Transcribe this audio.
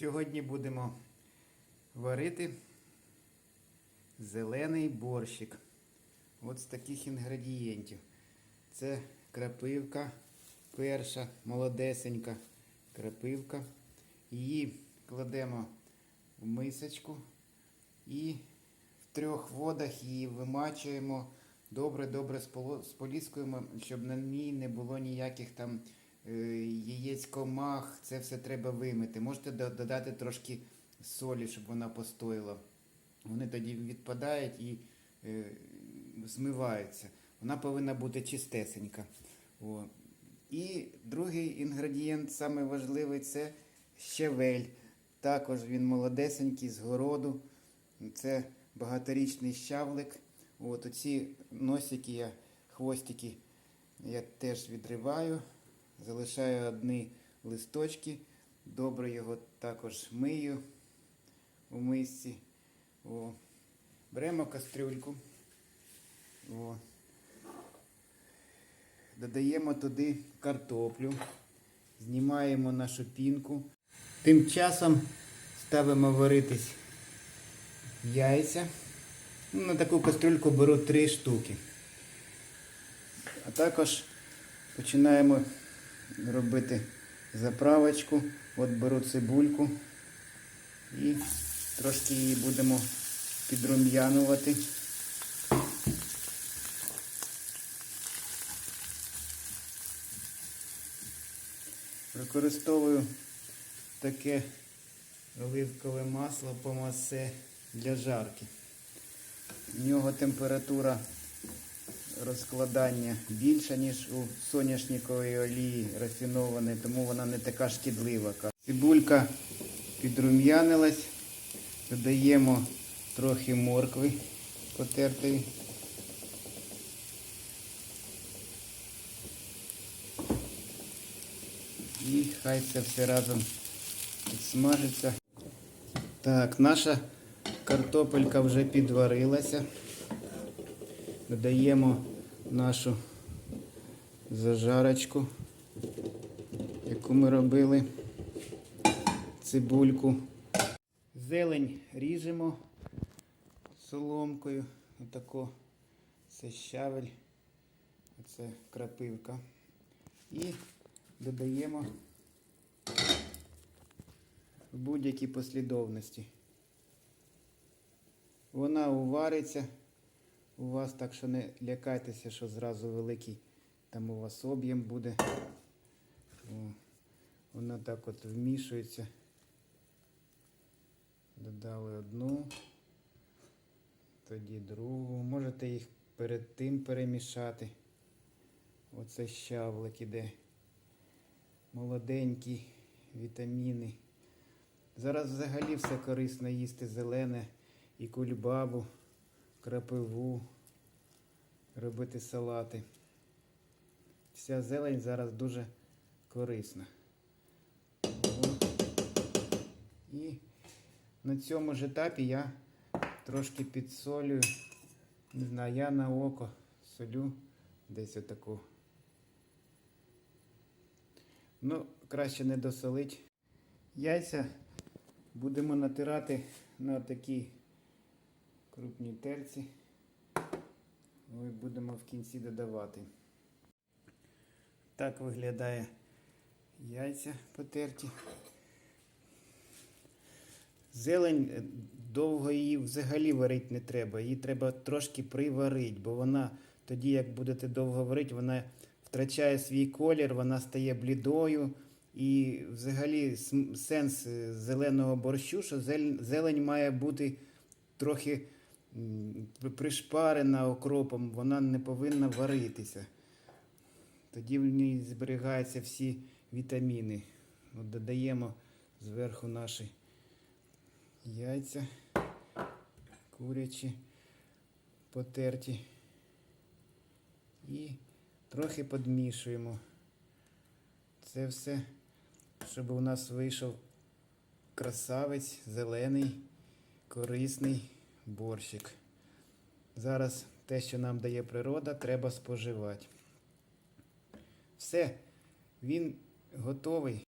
Сьогодні будемо варити зелений борщик. От з таких інгредієнтів. Це крапивка перша, молодесенька крапивка. Її кладемо в мисочку і в трьох водах її вимачуємо. Добре-добре споліскуємо, щоб на ній не було ніяких там е, яєць комах. Це все треба вимити. Можете додати трошки солі, щоб вона постояла. Вони тоді відпадають і е, змиваються. Вона повинна бути чистесенька. О. І другий інгредієнт, самий важливий, це щавель. Також він молодесенький з городу. Це багаторічний щавлик. От оці носики, я, хвостики я теж відриваю, залишаю одні листочки. Добре його також мию у мисці. О. Беремо кастрюльку. О. Додаємо туди картоплю, знімаємо нашу пінку. Тим часом ставимо варитись яйця. Ну, на таку кастрюльку беру три штуки. А також починаємо робити заправочку. От беру цибульку і трошки її будемо підрум'янувати. Використовую таке оливкове масло помасе для жарки. У нього температура розкладання більша, ніж у соняшникової олії рафінованої, тому вона не така шкідлива. Цибулька підрум'янилась, додаємо трохи моркви потертої. І хай це все разом підсмажиться. Так, наша картопелька вже підварилася. Додаємо нашу зажарочку, яку ми робили. Цибульку. Зелень ріжемо соломкою. Отако. Це щавель, це крапивка. І додаємо в будь-якій послідовності. Вона увариться у вас, так що не лякайтеся, що зразу великий там у вас об'єм буде. О, вона так от вмішується. Додали одну, тоді другу. Можете їх перед тим перемішати. Оце щавлик іде. Молоденькі вітаміни. Зараз взагалі все корисно їсти зелене і кульбабу, крапиву, робити салати. Вся зелень зараз дуже корисна. І на цьому ж етапі я трошки підсолюю. Не знаю, я на око солю десь отаку. Ну, краще не досолить. Яйця будемо натирати на такій крупній терці. Ми будемо в кінці додавати. Так виглядає яйця потерті. Зелень е, довго її взагалі варити не треба. Її треба трошки приварити, бо вона тоді, як будете довго варити, вона втрачає свій колір, вона стає блідою. І взагалі сенс е, зеленого борщу, що зелень, має бути трохи пришпарена окропом, вона не повинна варитися. Тоді в ній зберігаються всі вітаміни. От додаємо зверху наші яйця курячі потерті і трохи підмішуємо. Це все, щоб у нас вийшов красавець, зелений, корисний борщик. Зараз те, що нам дає природа, треба споживати. Все, він готовий.